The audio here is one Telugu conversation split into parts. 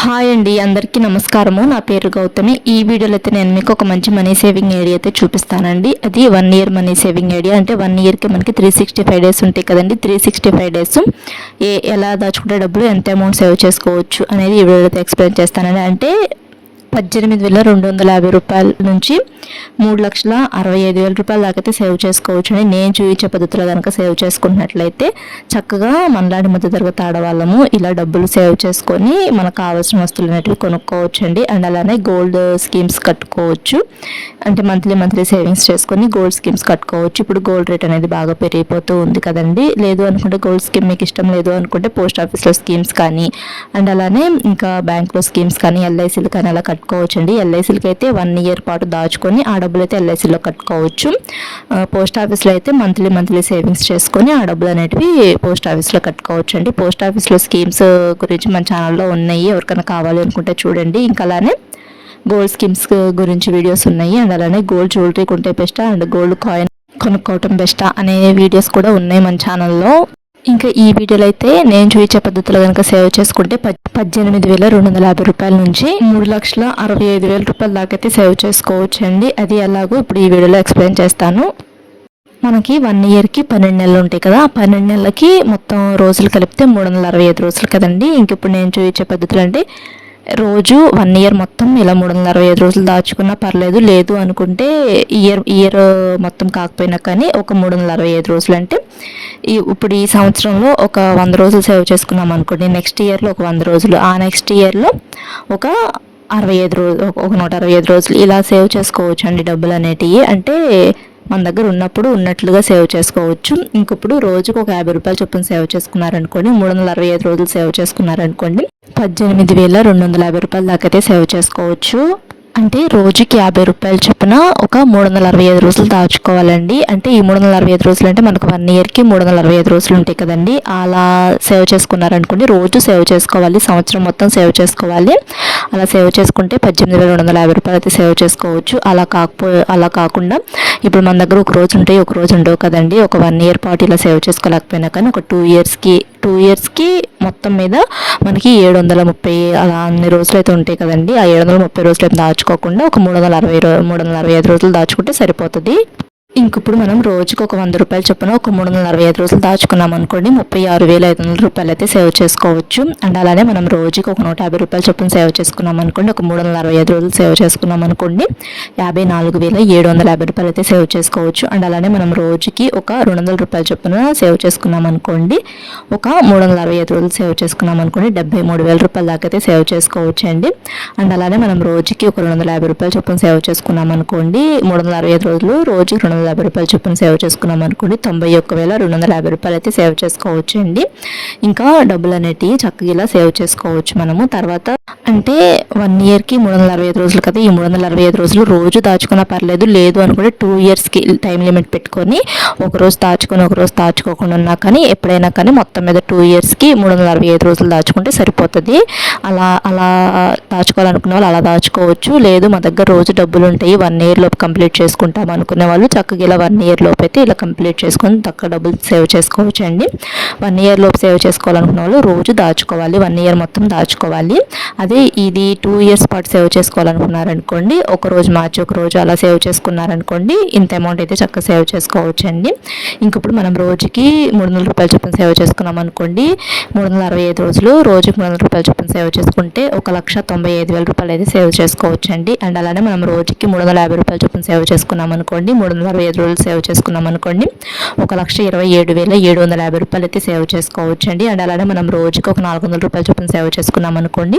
హాయ్ అండి అందరికీ నమస్కారము. నా పేరు గౌతమి. ఈ వీడియోలో అయితే నేను మీకు ఒక మంచి మనీ సేవింగ్ ఐడియా అయితే చూపిస్తానండి. అది one year money saving idea అంటే వన్ ఇయర్కి మనకి త్రీ సిక్స్టీ ఫైవ్ డేస్ ఉంటాయి కదండి. త్రీ సిక్స్టీ ఫైవ్ డేస్ ఏ ఎలా దాచుకుంటే డబ్బులు ఎంత అమౌంట్ సేవ్ చేసుకోవచ్చు అనేది ఈ వీడియోలో అయితే ఎక్స్ప్లెయిన్ చేస్తానండి. అంటే పద్దెనిమిది వేల రెండు వందల యాభై రూపాయల నుంచి మూడు లక్షల అరవై ఐదు వేల రూపాయల దాకా అయితే సేవ్ చేసుకోవచ్చు అని నేను చూపించే పద్ధతిలో కనుక సేవ్ చేసుకున్నట్లయితే చక్కగా మనలాంటి మధ్య తరగతి ఆడవాళ్ళము ఇలా డబ్బులు సేవ్ చేసుకొని మనకు కావాల్సిన వస్తువులు అనేటివి కొనుక్కోవచ్చు అండి. అండ్ అలానే గోల్డ్ స్కీమ్స్ కట్టుకోవచ్చు. అంటే మంత్లీ మంత్లీ సేవింగ్స్ చేసుకొని గోల్డ్ స్కీమ్స్ కట్టుకోవచ్చు. ఇప్పుడు గోల్డ్ రేట్ అనేది బాగా పెరిగిపోతూ ఉంది కదండి. లేదు అనుకుంటే గోల్డ్ స్కీమ్ మీకు ఇష్టం లేదు అనుకుంటే పోస్ట్ ఆఫీస్లో స్కీమ్స్ కానీ అండ్ అలానే ఇంకా బ్యాంక్లో స్కీమ్స్ కానీ ఎల్ఐసీలు కానీ అలా కట్టుకోవచ్చు. అండి ఎల్ఐసీలకి అయితే వన్ ఇయర్ పాటు దాచుకొని ఆ డబ్బులు అయితే ఎల్ఐసీలో కట్టుకోవచ్చు. పోస్ట్ ఆఫీస్లో అయితే మంత్లీ మంత్లీ సేవింగ్స్ చేసుకొని ఆ డబ్బులు అనేటివి పోస్ట్ ఆఫీస్లో కట్టుకోవచ్చు అండి పోస్ట్ ఆఫీస్లో స్కీమ్స్ గురించి మన ఛానల్లో ఉన్నాయి. ఎవరికైనా కావాలి అనుకుంటే చూడండి. ఇంకా అలానే గోల్డ్ స్కీమ్స్ గురించి వీడియోస్ ఉన్నాయి. అండ్ అలానే గోల్డ్ జ్యువెలరీ కొంటే బెస్టా అండ్ గోల్డ్ కాయిన్ కొనుక్కోవటం బెస్టా అనే వీడియోస్ కూడా ఉన్నాయి మన ఛానల్లో. ఇంకా ఈ వీడియోలో అయితే నేను చూపించే పద్ధతిలో కనుక సేవ్ చేసుకుంటే పద్దెనిమిది వేల రెండు వందల యాభై రూపాయల నుంచి మూడు లక్షల అరవై ఐదు వేల రూపాయల దాకా అయితే సేవ్ చేసుకోవచ్చు అండి అది ఎలాగో ఇప్పుడు ఈ వీడియోలో ఎక్స్ప్లెయిన్ చేస్తాను. మనకి వన్ ఇయర్కి పన్నెండు నెలలు ఉంటాయి కదా ఆ పన్నెండు నెలలకి మొత్తం రోజులు కలిపితే మూడు వందల అరవై ఐదు రోజులు కదండి. ఇంక ఇప్పుడు నేను చూపించే పద్ధతులు అంటే రోజు వన్ ఇయర్ మొత్తం ఇలా మూడు వందల అరవై ఐదు రోజులు దాచుకున్నా పర్లేదు లేదు అనుకుంటే ఇయర్ ఇయర్ మొత్తం కాకపోయినా కానీ ఒక మూడు వందల అరవై ఐదు రోజులు అంటే ఈ ఇప్పుడు ఈ సంవత్సరంలో ఒక వంద రోజులు సేవ్ చేసుకున్నాం అనుకోండి. నెక్స్ట్ ఇయర్లో ఒక వంద రోజులు ఆ నెక్స్ట్ ఇయర్లో ఒక అరవై ఐదు రోజులు ఒక నూట అరవై ఐదు రోజులు ఇలా సేవ్ చేసుకోవచ్చు అండి డబ్బులు అనేటివి. అంటే మన దగ్గర ఉన్నప్పుడు ఉన్నట్లుగా సేవ్ చేసుకోవచ్చు. ఇంకప్పుడు రోజుకు ఒక యాభై రూపాయలు చొప్పున సేవ్ చేసుకున్నారనుకోండి మూడు వందల అరవై ఐదు రోజులు సేవ్ చేసుకున్నారనుకోండి పద్దెనిమిది వేల రెండు వందల యాభై రూపాయల దాకా అయితే సేవ్ చేసుకోవచ్చు. అంటే రోజుకి యాభై రూపాయలు చొప్పున ఒక మూడు వందల అరవై ఐదు రోజులు దాచుకోవాలండి. అంటే ఈ మూడు వందల అరవై ఐదు రోజులు అంటే మనకు వన్ ఇయర్కి మూడు వందల అరవై ఐదు రోజులు ఉంటాయి కదండి. అలా సేవ్ చేసుకున్నారనుకోండి రోజు సేవ్ చేసుకోవాలి సంవత్సరం మొత్తం సేవ్ చేసుకోవాలి. అలా సేవ్ చేసుకుంటే పద్దెనిమిది వేల రెండు వందల యాభై రూపాయలు అయితే సేవ్ చేసుకోవచ్చు. అలా కాకపో అలా కాకుండా ఇప్పుడు మన దగ్గర ఒక రోజు ఉంటాయి ఒక రోజు ఉండవు కదండి. ఒక వన్ ఇయర్ పాటు ఇలా సేవ్ చేసుకోలేకపోయినా కానీ ఒక టూ ఇయర్స్కి టూ ఇయర్స్కి మొత్తం మీద మనకి ఏడు వందల ముప్పై అలా అన్ని రోజులు అయితే ఉంటాయి కదండి. ఆ ఏడు వందల ముప్పై రోజులు అయితే దాచుకోకుండా ఒక మూడు వందల అరవై మూడు వందల అరవై ఐదు రోజులు దాచుకుంటే సరిపోతుంది. ఇంకిప్పుడు మనం రోజుకి ఒక వంద రూపాయలు చొప్పున ఒక మూడు వందల అరవై ఐదు రోజులు దాచుకున్నాం అనుకోండి ముప్పై ఆరు వేల ఐదు వందల రూపాయలు అయితే సేవ్ చేసుకోవచ్చు. అండ్ అలానే మనం రోజుకి ఒక నూట యాభై రూపాయలు చొప్పున సేవ్ చేసుకున్నాం అనుకోండి ఒక మూడు వందల అరవై ఐదు రోజులు సేవ్ చేసుకున్నాం అనుకోండి యాభై నాలుగు వేల ఏడు వందల యాభై రూపాయలు అయితే సేవ్ చేసుకోవచ్చు. అండ్ అలానే మనం రోజుకి ఒక రెండు వందల రూపాయల చొప్పున సేవ్ చేసుకున్నాం అనుకోండి ఒక మూడు వందల అరవై ఐదు రోజులు సేవ్ చేసుకున్నాం అనుకోండి డెబ్బై మూడు వేల రూపాయల దాకా అయితే సేవ్ చేసుకోవచ్చు అండి అండ్ అలానే మనం రోజుకి ఒక రెండు వందల యాభై రూపాయలు చొప్పున సేవ్ చేసుకున్నాం అనుకోండి మూడు వందల అరవై ఐదు రోజులు రోజుకి రెండు వందల యాభై రూపాయలు చొప్పున సేవ్ చేసుకున్నాం అనుకోండి తొంభై ఒక్క వేల రెండు వందల యాభై రూపాయలు అయితే సేవ్ చేసుకోవచ్చు అండి. ఇంకా డబ్బులు అనేటివి చక్కగా ఇలా సేవ్ చేసుకోవచ్చు మనము. తర్వాత అంటే వన్ ఇయర్కి మూడు వందల అరవై ఐదు రోజులు కదా ఈ మూడు వందల అరవై ఐదు రోజులు రోజు దాచుకున్నా పర్లేదు లేదు అనుకుంటే టూ ఇయర్స్కి టైం లిమిట్ పెట్టుకొని ఒక రోజు దాచుకొని ఒక రోజు దాచుకోకుండా ఉన్నా కానీ ఎప్పుడైనా కానీ మొత్తం మీద టూ ఇయర్స్కి మూడు వందల అరవై ఐదు రోజులు దాచుకుంటే సరిపోతుంది. అలా అలా దాచుకోవాలనుకున్న వాళ్ళు అలా దాచుకోవచ్చు. లేదు మా దగ్గర రోజు డబ్బులు ఉంటాయి వన్ ఇయర్ లోపు కంప్లీట్ చేసుకుంటాం అనుకునే వాళ్ళు చక్కగా ఇలా వన్ ఇయర్ లోపు అయితే ఇలా కంప్లీట్ చేసుకొని తక్కువ డబ్బులు సేవ్ చేసుకోవచ్చు అండి వన్ ఇయర్ లోపు సేవ్ చేసుకోవాలనుకున్న వాళ్ళు రోజు దాచుకోవాలి. వన్ ఇయర్ మొత్తం దాచుకోవాలి. అదే ఇది టూ ఇయర్స్ పాటు సేవ్ చేసుకోవాలనుకున్నారనుకోండి ఒక రోజు మార్చి ఒక రోజు అలా సేవ్ చేసుకున్నారనుకోండి ఇంత అమౌంట్ అయితే చక్కగా సేవ్ చేసుకోవచ్చు అండి ఇంకప్పుడు మనం రోజుకి మూడు వందల రూపాయలు చొప్పున సేవ్ చేసుకున్నాం అనుకోండి మూడు వందల అరవై ఐదు రోజులు రోజుకి మూడు వందల రూపాయలు చొప్పున సేవ్ చేసుకుంటే ఒక లక్ష తొంభై ఐదు వేల రూపాయలు అయితే సేవ్ చేసుకోవచ్చు అండి అండ్ అలానే మనం రోజుకి మూడు వందల యాభై రూపాయలు చొప్పున సేవ్ చేసుకున్నాం అనుకోండి మూడు వందల అరవై ఐదు రోజులు సేవ్ చేసుకున్నాం అనుకోండి. ఒక లక్ష ఇరవై ఏడు వేల ఏడు వందల యాభై రూపాయలు అయితే సేవ్ చేసుకోవచ్చు అండి అండ్ అలానే మనం రోజుకి ఒక నాలుగు వందల రూపాయలు చొప్పున సేవ్ చేసుకున్నాం అనుకోండి.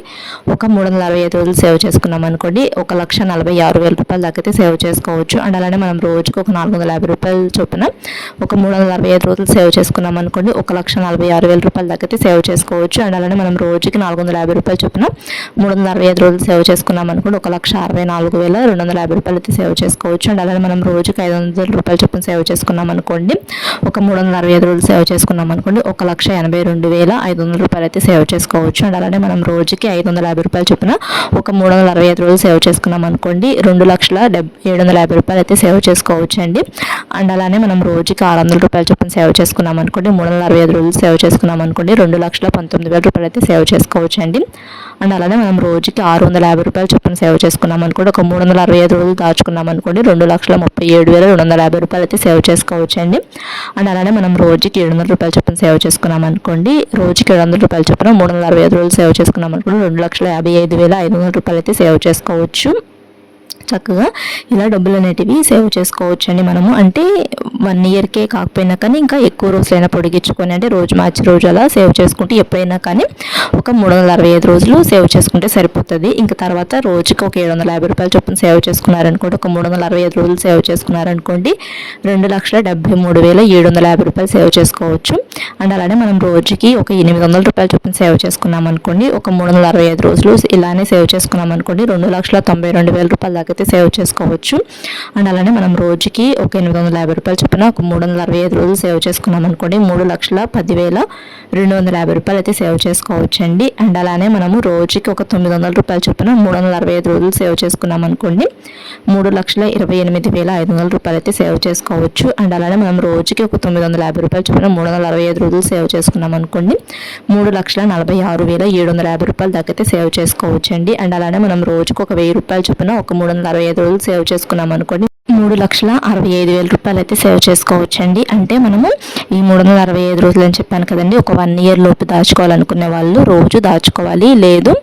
ఒక మూడు వందల అరవై ఐదు రోజులు సేవ్ చేసుకున్నాం అనుకోండి. ఒక లక్ష నలభై ఆరు వేల రూపాయలు దాకా అయితే సేవ్ చేసుకోవచ్చు. అండ్ అలానే మనం రోజుకి ఒక నాలుగు వందల యాభై రూపాయలు చొప్పున ఒక మూడు వందల అరవై ఐదు రోజులు సేవ్ చేసుకున్నాం అనుకోండి. ఒక లక్ష నలభై ఆరు వేల రూపాయల దాకా అయితే సేవ్ చేసుకోవచ్చు. అండ్ అలానే మనం రోజుకి నాలుగు వందల యాభై రూపాయలు చొప్పున మూడు వందల అరవై ఐదు రోజులు సేవ్ చేసుకున్నాం అనుకోండి. ఒక లక్ష అరవై నాలుగు వేల రెండు వందల యాభై రూపాయలు అయితే సేవ్ చేసుకోవచ్చు. అండ్ అలానే మనం రోజుకి ఐదు వందల రూపాయలు చొప్పున సేవ్ చేసుకున్నాం అనుకోండి. ఒక మూడు వందల అరవై ఐదు రోజులు సేవ్ చేసుకున్నాం అనుకోండి. ఒక లక్ష ఎనభై రెండు వేల ఐదు వందల రూపాయలు అయితే సేవ్ చేసుకోవచ్చు. అండ్ అలానే మనం రోజుకి ఐదు వందల యాభై రూపాయలు చొప్పున ఒక మూడు వందల అరవై ఐదు రోజులు సేవ్ చేసుకున్నాం అనుకోండి. రెండు లక్షల డెబ్ ఏడు వందల యాభై రూపాయలు అయితే సేవ్ చేసుకోవచ్చు అండి. అండ్ అలానే మనం రోజుకి ఆరు వందల రూపాయలు చొప్పున సేవ్ చేసుకున్నాం అనుకోండి. మూడు వందల అరవై ఐదు రోజులు సేవ్ చేసుకున్నాం అనుకోండి. రెండు లక్షల పంతొమ్మిది వేల రూపాయలు అయితే సేవ్ చేసుకోవచ్చు అండి. అండ్ అలానే మనం రోజుకి ఆరు వందల యాభై రూపాయలు చొప్పున సేవ్ చేసుకున్నాం అనుకోండి ఒక మూడు వందల అరవై ఐదు రోజులు దాచుకున్నాం అనుకోండి రెండు లక్షల ముప్పై ఏడు వేల రెండు వందల యాభై రూపాయలు అయితే సేవ్ చేసుకోవచ్చు అండి అండ్ అలానే మనం రోజుకి ఏడు వందల రూపాయలు చొప్పున సేవ్ చేసుకున్నాం అనుకోండి రోజుకి ఏడు వందల రూపాయలు చొప్పున మూడు వందల అరవై ఐదు రోజులు సేవ్ చేసుకున్నాం అనుకోండి రెండు లక్షల యాభై ఐదు వేల ఐదు వందల రూపాయలు అయితే సేవ్ చేసుకోవచ్చు. చక్కగా ఇలా డబ్బులు అనేటివి సేవ్ చేసుకోవచ్చు అండి మనము. అంటే వన్ ఇయర్కే కాకపోయినా కానీ ఇంకా ఎక్కువ రోజులైనా పొడిగించుకొని అంటే రోజు మార్చి రోజు అలా సేవ్ చేసుకుంటే ఎప్పుడైనా కానీ ఒక మూడు వందల అరవై ఐదు రోజులు సేవ్ చేసుకుంటే సరిపోతుంది. ఇంకా తర్వాత రోజుకి ఒక ఏడు వందల యాభై రూపాయలు చొప్పున సేవ్ చేసుకున్నారనుకోండి ఒక మూడు వందల అరవై ఐదు రోజులు సేవ్ చేసుకున్నారనుకోండి రెండు లక్షల డెబ్బై మూడు వేల ఏడు వందల యాభై రూపాయలు సేవ్ చేసుకోవచ్చు. అండ్ అలానే మనం రోజుకి ఒక ఎనిమిది వందల రూపాయలు చొప్పున సేవ్ చేసుకున్నాం అనుకోండి ఒక మూడు వందల అరవై ఐదు రోజులు ఇలానే సేవ్ చేసుకున్నాం అనుకోండి రెండు లక్షల తొంభై రెండు వేల రూపాయల దాకా అయితే సేవ్ చేసుకోవచ్చు. అండ్ అలానే మనం రోజుకి ఒక ఎనిమిది వందల యాభై రూపాయలు చొప్పున ఒక మూడు వందల అరవై ఐదు రోజులు సేవ్ చేసుకున్నాం అనుకోండి మూడు లక్షల పదివేల రెండు వందల యాభై రూపాయలు అయితే సేవ్ చేసుకోవచ్చు అండి అండ్ అలానే మనము రోజుకి ఒక తొమ్మిది వందల రూపాయల చొప్పున మూడు వందల అరవై ఐదు రోజులు సేవ్ చేసుకున్నాం అనుకోండి మూడు లక్షల ఇరవై ఎనిమిది వేల ఐదు వందల రూపాయలు అయితే సేవ్ చేసుకోవచ్చు. అండ్ అలానే మనం రోజుకి ఒక తొమ్మిది వందల యాభై రూపాయలు చొప్పున మూడు వందల అరవై ఐదు రోజులు సేవ్ చేసుకున్నాం అనుకోండి మూడు లక్షల నలభై ఆరు వేల ఏడు వందల యాభై రూపాయలు దాకా సేవ్ చేసుకోవచ్చు అండి అండ్ అలానే మనం రోజుకు ఒక వెయ్యి రూపాయలు చొప్పున ఒక మూడు వందల అరవై ఐదు రోజులు సేవ్ చేసుకున్నాం అనుకోండి మూడు లక్షల అరవై ఐదు వేల రూపాయలు అయితే సేవ్ చేసుకోవచ్చండి. అంటే మనము ఈ మూడు వందల అరవై ఐదు రోజులు అని చెప్పాను కదండి ఒక వన్ ఇయర్ లోపు దాచుకోవాలనుకునే వాళ్ళు రోజు దాచుకోవాలి. లేదు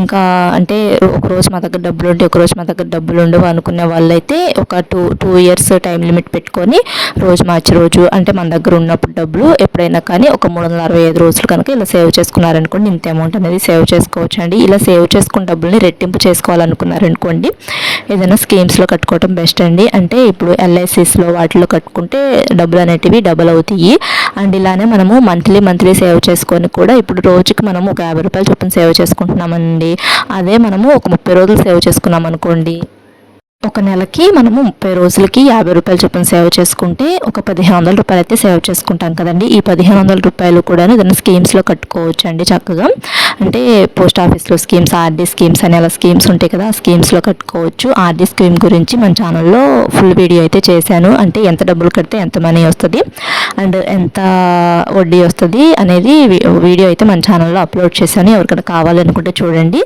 ఇంకా అంటే ఒక రోజు మా దగ్గర డబ్బులు ఉంటే ఒక రోజు మా దగ్గర డబ్బులు ఉండవు అనుకునే వాళ్ళైతే ఒక two two years time limit పెట్టుకొని రోజు మార్చి రోజు అంటే మన దగ్గర ఉన్నప్పుడు డబ్బులు ఎప్పుడైనా కానీ ఒక మూడు వందల అరవై ఐదు రోజులు కనుక ఇలా సేవ్ చేసుకున్నారనుకోండి ఇంత అమౌంట్ అనేది సేవ్ చేసుకోవచ్చు అండి ఇలా సేవ్ చేసుకున్న డబ్బుల్ని రెట్టింపు చేసుకోవాలనుకున్నారనుకోండి ఏదైనా స్కీమ్స్లో కట్టుకోవడం బెస్ట్ అండి. అంటే ఇప్పుడు ఎల్ఐసిస్లో వాటిలో కట్టుకుంటే డబ్బులు అనేటివి డబుల్ అవుతాయి. అండ్ ఇలానే మనము మంత్లీ మంత్లీ సేవ్ చేసుకొని కూడా ఇప్పుడు రోజుకి మనము ఒక యాభై రూపాయలు చొప్పున సేవ్ చేసుకుంటున్నామండి. అదే మనము ఒక ముప్పై రోజులు సేవ్ చేసుకున్నాం అనుకోండి. ఒక నెలకి మనము ముప్పై రోజులకి యాభై రూపాయలు చొప్పున సేవ్ చేసుకుంటే ఒక పదిహేను వందల రూపాయలు అయితే సేవ్ చేసుకుంటాం కదండి. ఈ పదిహేను వందల రూపాయలు కూడా ఏదైనా స్కీమ్స్లో కట్టుకోవచ్చు అండి చక్కగా. అంటే పోస్ట్ ఆఫీస్లో స్కీమ్స్ ఆర్డీ స్కీమ్స్ అని అలా స్కీమ్స్ ఉంటాయి కదా స్కీమ్స్లో కట్టుకోవచ్చు. ఆర్డీ స్కీమ్ గురించి మన ఛానల్లో ఫుల్ వీడియో అయితే చేశాను. అంటే ఎంత డబ్బులు కడితే ఎంత మనీ వస్తుంది అండ్ ఎంత వడ్డీ వస్తుంది అనేది వీడియో అయితే మన ఛానల్లో అప్లోడ్ చేశాను. ఎవరికైనా కావాలనుకుంటే చూడండి.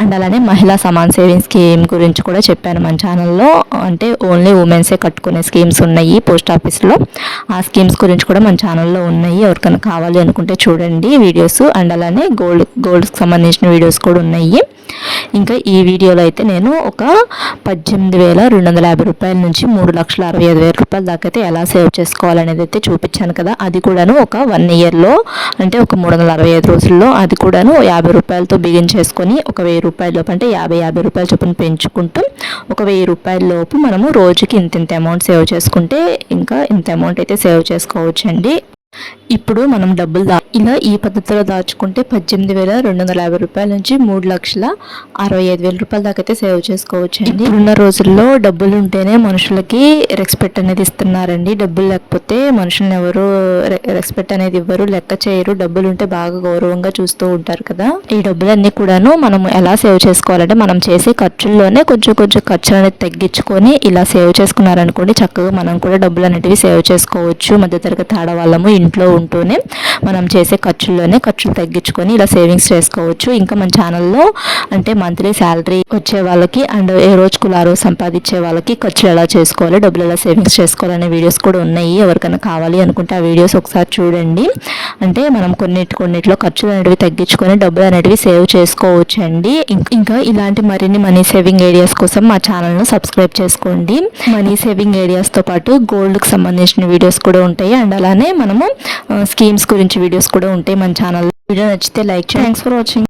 అండ్ అలానే మహిళా సమాన్ సేవింగ్ స్కీమ్ గురించి కూడా చెప్పాను మన ఛానల్లో. అంటే ఓన్లీ ఉమెన్సే కట్టుకునే స్కీమ్స్ ఉన్నాయి పోస్ట్ ఆఫీస్లో. ఆ స్కీమ్స్ గురించి కూడా మన ఛానల్లో ఉన్నాయి. ఎవరికైనా కావాలి అనుకుంటే చూడండి వీడియోస్. అండ్ అలానే గోల్డ్ గోల్డ్కి సంబంధించిన వీడియోస్ కూడా ఉన్నాయి. ఇంకా ఈ వీడియోలో అయితే నేను ఒక పద్దెనిమిది వేల రెండు వందల యాభై రూపాయల నుంచి మూడు లక్షల అరవై ఐదు వేల రూపాయల దాకా అయితే ఎలా సేవ్ చేసుకోవాలనేది అయితే చూపించాను కదా. అది కూడాను ఒక వన్ ఇయర్లో అంటే ఒక మూడు వందల అరవై ఐదు రోజుల్లో అది కూడాను యాభై రూపాయలతో బిగించేసుకొని ఒక వెయ్యి రూపాయల లోపు అంటే యాభై యాభై రూపాయల చొప్పున పెంచుకుంటూ ఒక వెయ్యి రూపాయల లోపు మనము రోజుకి ఇంత ఇంత అమౌంట్ సేవ్ చేసుకుంటే ఇంకా ఇంత అమౌంట్ అయితే సేవ్ చేసుకోవచ్చండి. ఇప్పుడు మనం డబ్బులు దా ఇలా ఈ పద్ధతిలో దాచుకుంటే పద్దెనిమిది వేల రెండు వందల యాభై రూపాయల నుంచి మూడు లక్షల అరవై ఐదు వేల రూపాయల దాకా అయితే సేవ్ చేసుకోవచ్చు అండి ఉన్న రోజుల్లో డబ్బులు ఉంటేనే మనుషులకి రెస్పెక్ట్ అనేది ఇస్తున్నారండి. డబ్బులు లేకపోతే మనుషుల్ని ఎవరు రెస్పెక్ట్ అనేది ఇవ్వరు లెక్క చేయరు. డబ్బులు ఉంటే బాగా గౌరవంగా చూస్తూ ఉంటారు కదా. ఈ డబ్బులన్నీ కూడాను మనం ఎలా సేవ్ చేసుకోవాలంటే మనం చేసే ఖర్చుల్లోనే కొంచెం కొంచెం ఖర్చులు అనేది తగ్గించుకొని ఇలా సేవ్ చేసుకున్నారనుకోండి చక్కగా మనం కూడా డబ్బులు అనేటివి సేవ్ చేసుకోవచ్చు. మధ్యతరగతి ఆడవాళ్ళము ఇంట్లో ఉంటూనే మనం చేసే ఖర్చుల్లోనే ఖర్చులు తగ్గించుకొని ఇలా సేవింగ్స్ చేసుకోవచ్చు. ఇంకా మన ఛానల్లో అంటే మంత్లీ శాలరీ వచ్చే వాళ్ళకి అండ్ ఏ రోజుకు ఆ రోజు సంపాదించే వాళ్ళకి ఖర్చులు ఎలా చేసుకోవాలి డబ్బులు ఎలా సేవింగ్స్ చేసుకోవాలనే వీడియోస్ కూడా ఉన్నాయి. ఎవరికైనా కావాలి అనుకుంటే ఆ వీడియోస్ ఒకసారి చూడండి. అంటే మనం కొన్నిటి కొన్నిట్లో ఖర్చులు అనేటివి తగ్గించుకొని డబ్బులు అనేవి సేవ్ చేసుకోవచ్చు అండి ఇంకా ఇలాంటి మరిన్ని మనీ సేవింగ్ ఏరియాస్ కోసం మా ఛానల్ను సబ్స్క్రైబ్ చేసుకోండి. మనీ సేవింగ్ ఏరియాస్తో పాటు గోల్డ్కి సంబంధించిన వీడియోస్ కూడా ఉంటాయి. అండ్ అలానే మనము స్కీమ్స్ గురించి వీడియోస్ కూడా ఉంటాయి మన ఛానల్ వీడియో నచ్చితే లైక్ చేయండి. Thanks for watching